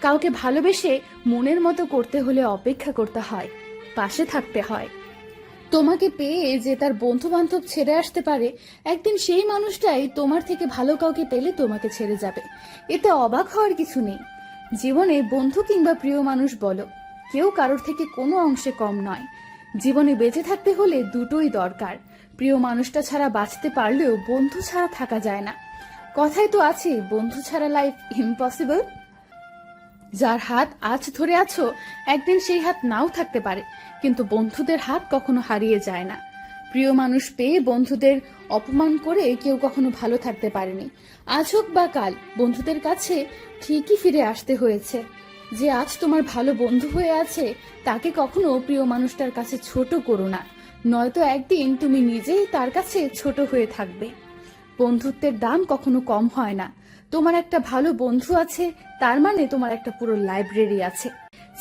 কাউকে ভালোবেসে মনের মতো করতে হলে অপেক্ষা করতে হয়, পাশে থাকতে হয়। তোমাকে পেয়ে যে তার বন্ধু বান্ধব ছেড়ে আসতে পারে, একদিন সেই মানুষটাই তোমার থেকে ভালো কাউকে পেলে তোমাকে ছেড়ে যাবে। এতে অবাক হওয়ার কিছু নেই। জীবনে বন্ধু কিংবা প্রিয় মানুষ বলো, কেউ কারোর থেকে কোনো অংশে কম নয়। জীবনে বেঁচে থাকতে হলে দুটোই দরকার। প্রিয় মানুষটা ছাড়া বাঁচতে পারলেও বন্ধু ছাড়া থাকা যায় না। কথাই তো আছে বন্ধু ছাড়া লাইফ ইম্পসিবল যার হাত আজ ধরে আছো, একদিন সেই হাত নাও থাকতে পারে, কিন্তু বন্ধুদের হাত কখনো হারিয়ে যায় না। প্রিয় মানুষ পেয়ে বন্ধুদের অপমান করে কেউ কখনো ভালো থাকতে পারেনি। আজ হোক বা কাল, বন্ধুদের কাছে ঠিকই ফিরে আসতে হয়েছে। যে আজ তোমার ভালো বন্ধু হয়ে আছে, তাকে কখনো প্রিয় মানুষটার কাছে ছোট করো না। নয়তো একদিন তুমি নিজেই তার কাছে ছোট হয়ে থাকবে। বন্ধুত্বের দাম কখনো কম হয় না। তোমার একটা ভালো বন্ধু আছে, তার মানে তোমার একটা পুরো লাইব্রেরি আছে।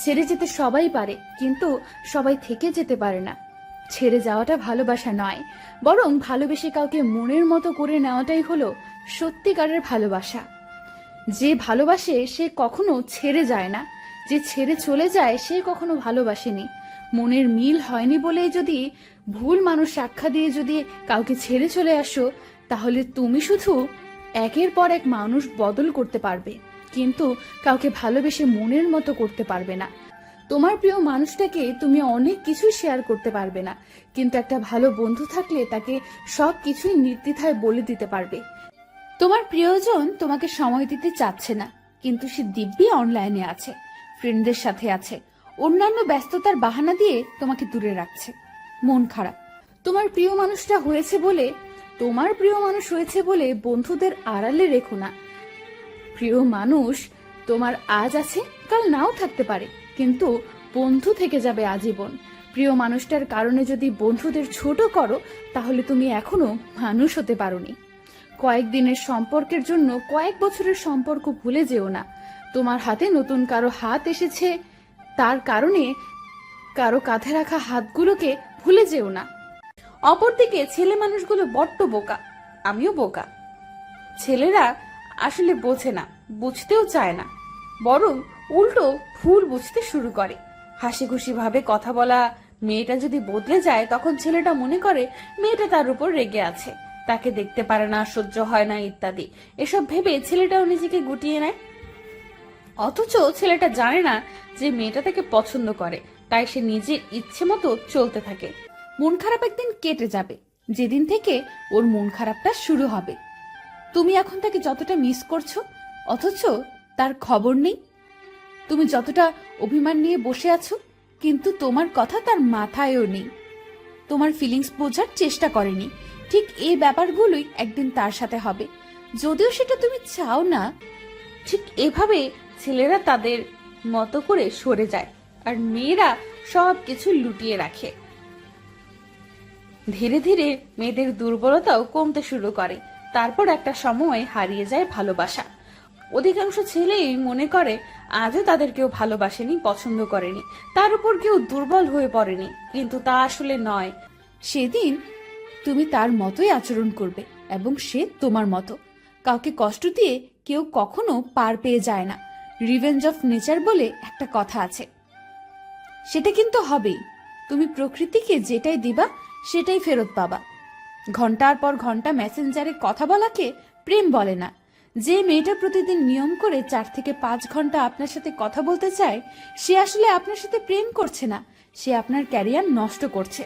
ছেড়ে যেতে সবাই পারে, কিন্তু সবাই থেকে যেতে পারে না। ছেড়ে যাওয়াটা ভালোবাসা নয়, বরং ভালোবেসে কাউকে মনের মতো করে নেওয়াটাই হলো সত্যিকারের ভালোবাসা। যে ভালোবাসে, সে কখনো ছেড়ে যায় না। যে ছেড়ে চলে যায়, সে কখনো ভালোবাসেনি। মনের মিল হয়নি বলে যদি ভুল মানুষ সাক্ষা দিয়ে যদি কাউকে ছেড়ে চলে আসো, তাহলে তুমি শুধু একের পর এক মানুষ বদল করতে পারবে, কিন্তু কাউকে ভালোবেসে মনের মতো করতে পারবে না। তোমার প্রিয় মানুষটাকে তুমি অনেক কিছুই শেয়ার করতে পারবে না, কিন্তু একটা ভালো বন্ধু থাকলে তাকে সব কিছুই নির্দ্বিধায় বলে দিতে পারবে। তোমার প্রিয়জন তোমাকে সময় দিতে চাচ্ছে না, কিন্তু সে দিব্যি অনলাইনে আছে ফ্রেন্ডদের সাথে আছে, অন্যান্য ব্যস্ততার বাহানা দিয়ে তোমাকে দূরে রাখছে। মন খারাপ। তোমার প্রিয় মানুষটা হয়েছে বলে তোমার প্রিয় মানুষ হয়েছে বলে বন্ধুদের আড়ালে রেখো না। প্রিয় মানুষ, তোমার আজ আছে, কাল নাও থাকতে পারে, কিন্তু বন্ধু থেকে যাবে আজীবন। প্রিয় মানুষটার কারণে যদি বন্ধুদের ছোট করো, তাহলে তুমি এখনও মানুষ হতে পারোনি। কয়েকদিনের সম্পর্কের জন্য কয়েক বছরের সম্পর্ক ভুলে যেও না। তোমার হাতে নতুন কারও হাত এসেছে, তার কারণে কারও কাঁধে রাখা হাতগুলোকে ভুলে যেও না। অপরদিকে ছেলে মানুষগুলো বড্ড বোকা। আমিও বোকা। ছেলেরা আসলে বোঝে না, বুঝতেও চায় না। বরং উল্টো ভুল বুঝতে শুরু করে। হাসি খুশি ভাবে কথা বলা, মেয়েটা যদি বদলে যায়, তখন ছেলেটা মনে করে মেয়েটা তার উপর রেগে আছে। তাকে দেখতে পারে না, সহ্য হয় না, ইত্যাদি। এসব ভেবে ছেলেটাও নিজেকে গুটিয়ে নেয়। অথচ ছেলেটা জানে না যে মেয়েটা তাকে পছন্দ করে। তাই সে নিজের ইচ্ছে মতো চলতে থাকে। মন খারাপ একদিন কেটে যাবে। যেদিন থেকে ওর মন খারাপটা শুরু হবে। তুমি এখন তাকে যতটা মিস করছ, অথচ তার খবর নেই। তুমি যতটা অভিমান নিয়ে বসে আছো, কিন্তু তোমার কথা তার মাথায়ও নেই। তোমার ফিলিংস বোঝার চেষ্টা করেনি। ঠিক এই ব্যাপারগুলোই একদিন তার সাথে হবে। যদিও সেটা তুমি চাও না, ঠিক এভাবে ছেলেরা তাদের মতো করে সরে যায়, আর মেয়েরা সব কিছু লুটিয়ে রাখে। ধীরে ধীরে মেয়েদের দুর্বলতাও কমতে শুরু করে। তারপর একটা সময় হারিয়ে যায় ভালোবাসা। অধিকাংশ ছেলেই মনে করে, আজও তাদের কেউ ভালোবাসেনি, পছন্দ করেনি। তার উপর কেউ দুর্বল হয়ে পড়েনি। কিন্তু তা আসলে নয়। সেদিন তুমি তার মতোই আচরণ করবে এবং সে তোমার মতো। কাউকে কষ্ট দিয়ে কেউ কখনো পার পেয়ে যায় না। রিভেঞ্জ অফ নেচার বলে একটা কথা আছে। সেটা কিন্তু হবেই। তুমি প্রকৃতিকে যেটাই দিবা সেটাই ফেরত পাবা। ঘণ্টার পর ঘণ্টা মেসেঞ্জারে কথা বলাকে প্রেম বলে না। যে মেয়েটা প্রতিদিন নিয়ম করে চার থেকে পাঁচ ঘণ্টা আপনার সাথে কথা বলতে চায়, সে আসলে আপনার সাথে প্রেম করছে না। সে আপনার ক্যারিয়ার নষ্ট করছে।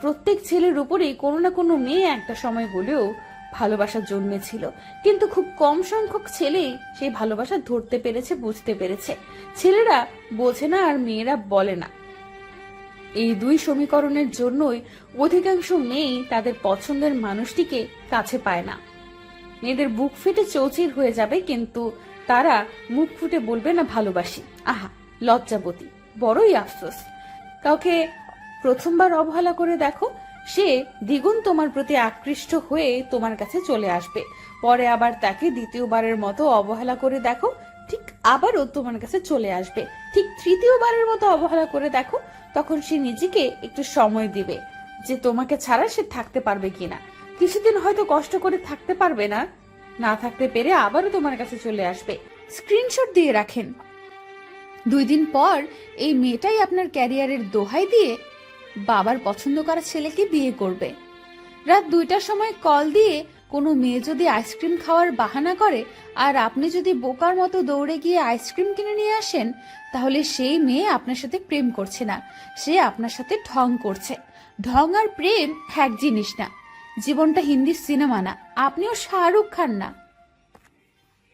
প্রত্যেক ছেলের উপরেই কোনো না কোনো মেয়ে একটা সময় হলেও ভালোবাসা জন্মেছিল। কিন্তু খুব কম সংখ্যক ছেলেই সেই ভালোবাসা ধরতে পেরেছে, বুঝতে পেরেছে। ছেলেরা বোঝে না আর মেয়েরা বলে না। এই দুই সমীকরণের জন্যই অধিকাংশ মেয়েই তাদের পছন্দের মানুষটিকে কাছে পায় না। মেয়েদের বুক ফেটে চৌচির হয়ে যাবে, কিন্তু তারা মুখ ফুটে বলবে, না, ভালোবাসি। আহা, লজ্জাবতী, বড়ই আফসোস। কাউকে প্রথমবার অবহেলা করে দেখো, সে দ্বিগুণ তোমার প্রতি আকৃষ্ট হয়ে তোমার কাছে চলে আসবে। পরে আবার তাকে দ্বিতীয়বারের মতো অবহেলা করে দেখো, ঠিক আবারও তোমার কাছে চলে আসবে। ঠিক তৃতীয়বারের মতো অবহেলা করে দেখো তখন সে নিজেকে একটু সময় দিবে যে তোমাকে ছাড়া সে থাকতে পারবে কিনা। কিছুদিন হয়তো কষ্ট করে থাকতে পারবে না। না থাকতে পেরে আবারও তোমার কাছে চলে আসবে। স্ক্রিনশট দিয়ে রাখেন। দুই দিন পর এই মেয়েটাই আপনার ক্যারিয়ারের দোহাই দিয়ে বাবার পছন্দ করা ছেলেকে বিয়ে করবে। রাত দুইটার সময় কল দিয়ে কোনো মেয়ে যদি আইসক্রিম খাওয়ার বাহানা করে, আর আপনি যদি বোকার মতো দৌড়ে গিয়ে আইসক্রিম কিনে নিয়ে আসেন, তাহলে সেই মেয়ে আপনার সাথে প্রেম করছে না। সে আপনার সাথে ঢং করছে। ঢং আর প্রেম এক জিনিস না। জীবনটা হিন্দি সিনেমা না। আপনিও শাহরুখ খান না।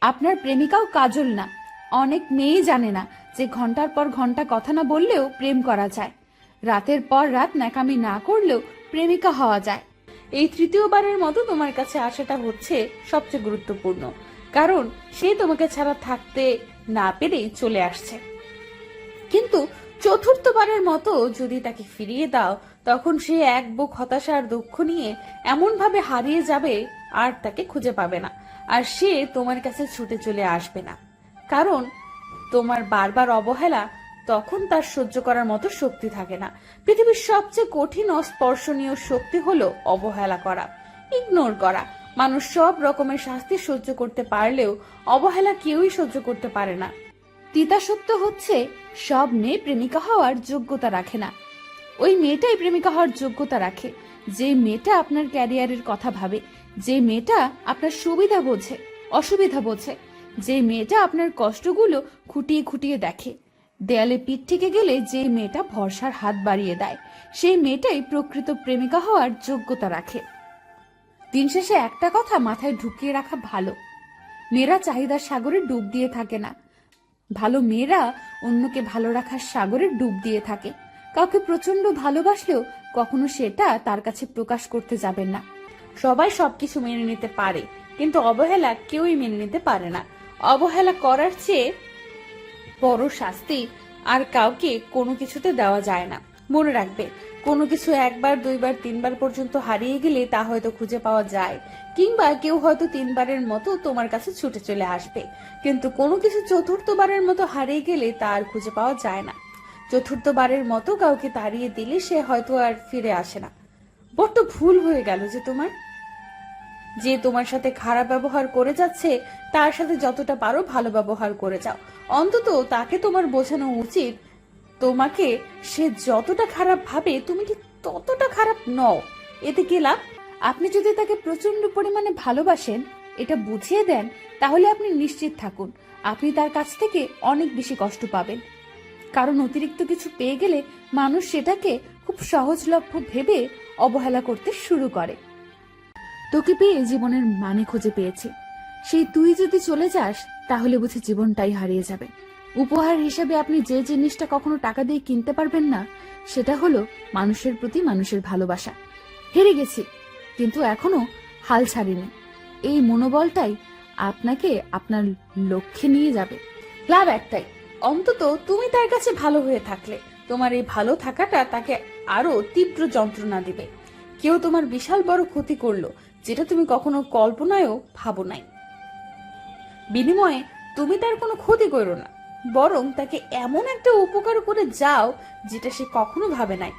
আপনার প্রেমিকাও কাজল না। অনেক মেয়েই জানে না যে ঘণ্টার পর ঘণ্টা কথা না বললেও প্রেম করা যায়। রাতের পর রাত ন্যাকামি না করলেও প্রেমিকা হওয়া যায়। এই তৃতীয়বারের মতো তোমার কাছে আসাটা হচ্ছে সবচেয়ে গুরুত্বপূর্ণ। কারণ সে তোমাকে ছাড়া থাকতে না পেরেই চলে আসছে। কিন্তু চতুর্থবারের মতো যদি তাকে ফিরিয়ে দাও, তখন সে এক বুক হতাশা আর দুঃখ নিয়ে এমনভাবে হারিয়ে যাবে আর তাকে খুঁজে পাবে না। আর সে তোমার কাছে ছুটে চলে আসবে না। কারণ তোমার বারবার অবহেলা তখন তার সহ্য করার মতো শক্তি থাকে না। পৃথিবীর সবচেয়ে কঠিন অস্পর্শনীয় শক্তি হলো অবহেলা করা ইগনোর করা। মানুষ সব রকমের শাস্তি সহ্য করতে পারলেও অবহেলা কেউই সহ্য করতে পারে না। তিতা সত্য হচ্ছে, সব মেয়ে প্রেমিকা হওয়ার যোগ্যতা রাখে না। ওই মেয়েটাই প্রেমিকা হওয়ার যোগ্যতা রাখে। যে মেয়েটা আপনার ক্যারিয়ারের কথা ভাবে, যে মেয়েটা আপনার সুবিধা বোঝে, অসুবিধা বোঝে, যে মেয়েটা আপনার কষ্টগুলো খুঁটিয়ে খুঁটিয়ে দেখে। দেয়ালে পিঠ থেকে গেলে যে মেয়েটা ভরসার হাত বাড়িয়ে দেয়, সেই মেয়েটাই প্রকৃত প্রেমিকা হওয়ার যোগ্যতা রাখে। দিন শেষে একটা কথা মাথায় ঢুকিয়ে রাখা ভালো। মেয়েরা চাহিদার সাগরে ডুব দিয়ে থাকে না। ভালো মেয়েরা অন্যকে ভালো রাখার সাগরে ডুব দিয়ে থাকে। কাউকে প্রচণ্ড ভালোবাসলেও কখনো সেটা তার কাছে প্রকাশ করতে যাবেন না। সবাই সবকিছু মেনে নিতে পারে, কিন্তু অবহেলা কেউই মেনে নিতে পারে না। অবহেলা করার চেয়ে বড় শাস্তি আর কাউকে কোনো কিছুতে দেওয়া যায় না। মনে রাখবে, কোনো কিছু একবার, দুইবার, তিনবার পর্যন্ত হারিয়ে গেলে তা হয়তো খুঁজে পাওয়া যায়, কিংবা কেউ হয়তো তিনবারের মতো তোমার কাছে ছুটে চলে আসবে। কিন্তু কোনো কিছু চতুর্থবারের মতো হারিয়ে গেলে তা আর খুঁজে পাওয়া যায় না। চতুর্থবারের মতো কাউকে তাড়িয়ে দিলে সে হয়তো আর ফিরে আসে না। বড্ড ভুল হয়ে গেল যে তোমার। যে তোমার সাথে খারাপ ব্যবহার করে যাচ্ছে, তার সাথে যতটা পারো ভালো ব্যবহার করে যাও। অন্তত তাকে তোমার বোঝানো উচিত। তোমাকে সে যতটা খারাপ ভাবে, তুমি ঠিক ততটা খারাপ নও। এতে কি লাভ? আপনি যদি তাকে প্রচণ্ড পরিমাণে ভালোবাসেন, এটা বুঝিয়ে দেন, তাহলে আপনি নিশ্চিত থাকুন। আপনি তার কাছ থেকে অনেক বেশি কষ্ট পাবেন। কারণ অতিরিক্ত কিছু পেয়ে গেলে মানুষ সেটাকে খুব সহজলভ্য ভেবে অবহেলা করতে শুরু করে। তোকে পেয়ে জীবনের মানে খুঁজে পেয়েছি। সেই তুই যদি চলে যাস, তাহলে বুঝি জীবনটাই হারিয়ে যাবে। উপহার হিসেবে আপনি যে জিনিসটা কখনো টাকা দিয়ে কিনতে পারবেন না, সেটা হলো মানুষের প্রতি মানুষের ভালোবাসা। হেরে গেছি, কিন্তু এখনও হাল ছাড়িনি। এই মনোবলটাই আপনাকে আপনার লক্ষ্যে নিয়ে যাবে। লাভ একটাই, অন্তত তুমি তার কাছে ভালো হয়ে থাকলে। তোমার এই ভালো থাকাটা তাকে আরও তীব্র যন্ত্রণা দিবে। কেউ তোমার বিশাল বড় ক্ষতি করল যেটা তুমি কখনো কল্পনায়ও ভাবো নাই। বিনিময়ে তুমি তার কোনো ক্ষতি করো না, বরং তাকে এমন একটা উপকার করে যাও যেটা সে কখনো ভাবে নাই।